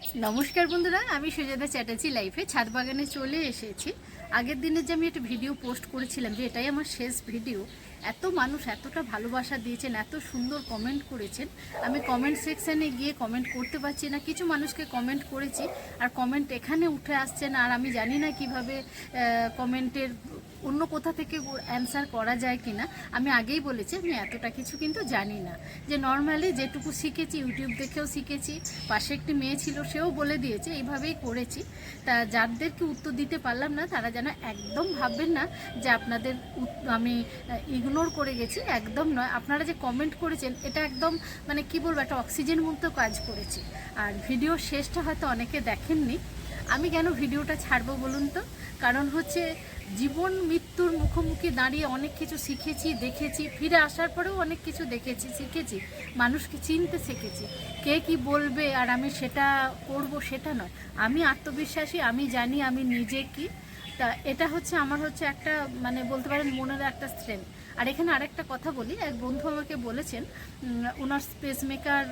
নমস্কার বন্ধুরা, আমি সুজাতা চ্যাটার্জি লাইফে ছাদ বাগানে চলে এসেছি। আগের দিনে যে আমি একটা ভিডিও পোস্ট করেছিলাম যে এটাই আমার শেষ ভিডিও, এত মানুষ এতটা ভালোবাসা দিয়েছেন, এত সুন্দর কমেন্ট করেছেন। আমি কমেন্ট সেকশানে গিয়ে কমেন্ট করতে পারছি না, কিছু মানুষকে কমেন্ট করেছি, আর কমেন্ট এখানে উঠে আসছে না, আর আমি জানি না কীভাবে কমেন্টের অন্য কোথা থেকে অ্যান্সার করা যায় কিনা, আমি আগেই বলেছি, আমি এতটা কিছু কিন্তু জানি না। যে নর্মালি যেটুকু শিখেছি ইউটিউব দেখেও শিখেছি, পাশে একটি মেয়ে ছিল, সেও বলে দিয়েছে, এইভাবেই করেছি। তা যাদেরকে উত্তর দিতে পারলাম না, তারা যেন একদম ভাববেন না যে আপনাদের আমি ইগনোর করে গেছি, একদম নয়। আপনারা যে কমেন্ট করেছেন, এটা একদম মানে কি বলব, একটা অক্সিজেন মুক্ত কাজ করেছি। আর ভিডিও শেষটা হয়তো অনেকে দেখেননি। আমি কেন ভিডিওটা ছাড়বো বলুন তো? কারণ হচ্ছে জীবন, মৃত্যুর মুখোমুখি দাঁড়িয়ে অনেক কিছু শিখেছি, দেখেছি, ফিরে আসার পরেও অনেক কিছু দেখেছি, শিখেছি। মানুষকে চিনতে শিখেছি। কে কি বলবে আর আমি সেটা করব সেটা নয়। আমি আত্মবিশ্বাসী, আমি জানি আমি নিজে কি। তা এটা হচ্ছে আমার হচ্ছে একটা মানে বলতে পারেন মনের একটা স্ট্রেংথ আর এখানে আরেকটা কথা বলি, এক বন্ধু আমাকে বলেছেন ওনার স্পেস মেকার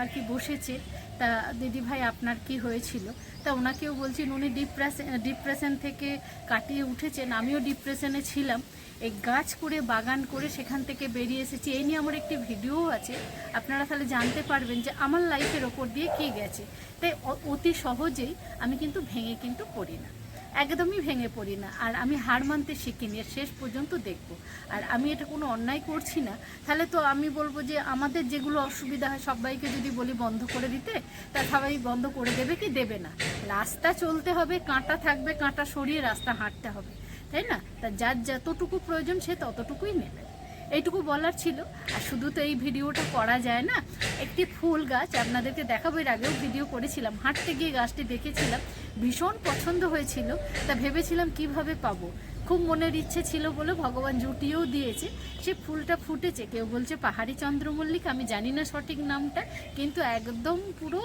আর কি বসেছে, তা দিদি ভাই আপনার কি হয়েছিল? তা ওনাকেও বলছেন, উনি ডিপ্রেশন ডিপ্রেশন থেকে কাটিয়ে উঠেছেন, আমিও ডিপ্রেশনে ছিলাম। এই গাছ করে, বাগান করে সেখান থেকে বেরিয়ে এসেছি। এই নিয়ে আমার একটি ভিডিও আছে। আপনারা তাহলে জানতে পারবেন যে আমার লাইফের ওপর দিয়ে কী গেছে। তাই অতি সহজেই আমি কিন্তু ভেঙে কিন্তু পড়ি না। একদমই ভেঙে পড়ি না। আর আমি হার মানতে শিখিনি এর শেষ পর্যন্ত দেখব। আর আমি এটা কোনো অন্যায় করছি না। তাহলে তো আমি বলব যে আমাদের যেগুলো অসুবিধা হয় সবাইকে যদি বলি বন্ধ করে দিতে, তা সবাই বন্ধ করে দেবে কি দেবে না? রাস্তা চলতে হবে, কাঁটা থাকবে, কাঁটা সরিয়ে রাস্তা হাঁটতে হবে। তাই না? তা যার যতটুকু প্রয়োজন সে ততটুকুই নেবে। এইটুকু বলার ছিল। আর শুধু তো এই ভিডিওটা করা যায় না, একটি ফুল গাছ, আপনাদেরকে দেখাবো, এর আগেও ভিডিও করেছিলাম। হাঁটতে গিয়ে গাছটি দেখেছিলাম। ভীষণ পছন্দ হয়েছিল তা ভেবেছিলাম কীভাবে পাবো। খুব মনের ইচ্ছে ছিল বলে ভগবান জুটিয়েও দিয়েছে। সে ফুলটা ফুটেছে। কেউ বলছে পাহাড়ি চন্দ্রমল্লিক, আমি জানি না সঠিক নামটা, কিন্তু একদম পুরো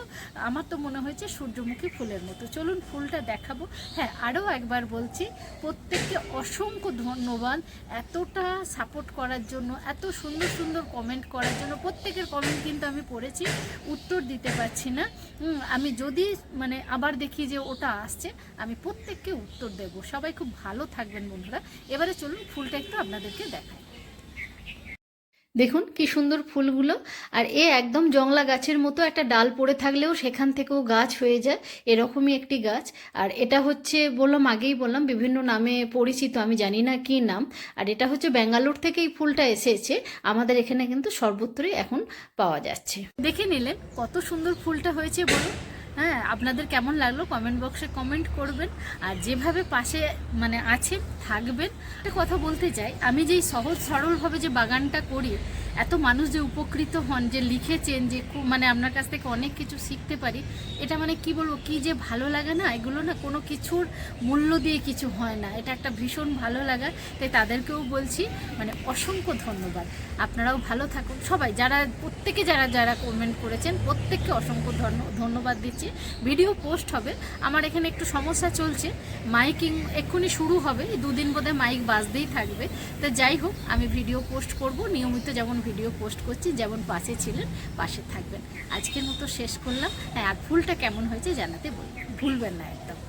আমার তো মনে হয়েছে সূর্যমুখী ফুলের মতো। চলুন ফুলটা দেখাবো। হ্যাঁ আরও একবার বলছি, প্রত্যেককে অসংখ্য ধন্যবাদ এতটা সাপোর্ট করার জন্য, এত সুন্দর সুন্দর কমেন্ট করার জন্য। প্রত্যেকের কমেন্ট কিন্তু আমি পড়েছি, উত্তর দিতে পারছি না। আমি যদি মানে আবার দেখি যে ওটা আসছে, আমি প্রত্যেককে উত্তর দেব। সবাই খুব ভালো থাকবেন। বন্ধুরা। এবারে চলুন ফুলটা একটু আপনাদেরকে দেখাই। দেখুন কি সুন্দর ফুলগুলো। আর এ একদম জংলা গাছের মতো একটা ডাল পড়ে থাকলেও সেখান থেকেও গাছ হয়ে যায় এরকমই একটি গাছ। আর এটা হচ্ছে বললাম আগেই বললাম বিভিন্ন নামে পরিচিত আমি জানি না কি নাম। আর এটা হচ্ছে ব্যাঙ্গালোর থেকে এই ফুলটা এসেছে আমাদের এখানে কিন্তু সর্বত্রই এখন পাওয়া যাচ্ছে। দেখে নিলেন কত সুন্দর ফুলটা হয়েছে বলুন। হ্যাঁ আপনাদের কেমন লাগল? কমেন্ট বক্সে কমেন্ট করবেন। আর যেভাবে পাশে মানে আছেন, থাকবেন। একটা কথা বলতে চাই, আমি যেই সহজ সরলভাবে যে বাগানটা করি, এত মানুষ যে উপকৃত হন, যে লিখেছেন, যে মানে আপনার কাছ থেকে অনেক কিছু শিখতে পারি, এটা মানে কি বলব, কি যে ভালো লাগে না, এগুলো না কোনো কিছুর মূল্য দিয়ে কিছু হয় না। এটা একটা ভীষণ ভালো লাগা, তাই তাদেরকেও বলছি মানে অসংখ্য ধন্যবাদ। আপনারাও ভালো থাকুন। সবাই, যারা, প্রত্যেকে যারা যারা কমেন্ট করেছেন, প্রত্যেককে অসংখ্য ধন্য- ধন্যবাদ দিচ্ছি। ভিডিও পোস্ট হবে। আমার এখানে একটু সমস্যা চলছে। মাইকিং এক্ষুনি শুরু হবে। দুদিন বোধহয় মাইক বাজতেই থাকবে। তো যাই হোক, আমি ভিডিও পোস্ট করব। নিয়মিত যেমন ভিডিও পোস্ট করছি, যেমন পাশে ছিলেন, পাশে থাকবেন। আজকের মতো শেষ করলাম। হ্যাঁ আর ফুলটা কেমন হয়েছে জানাতে বলবেন। ভুলবেন না একদম।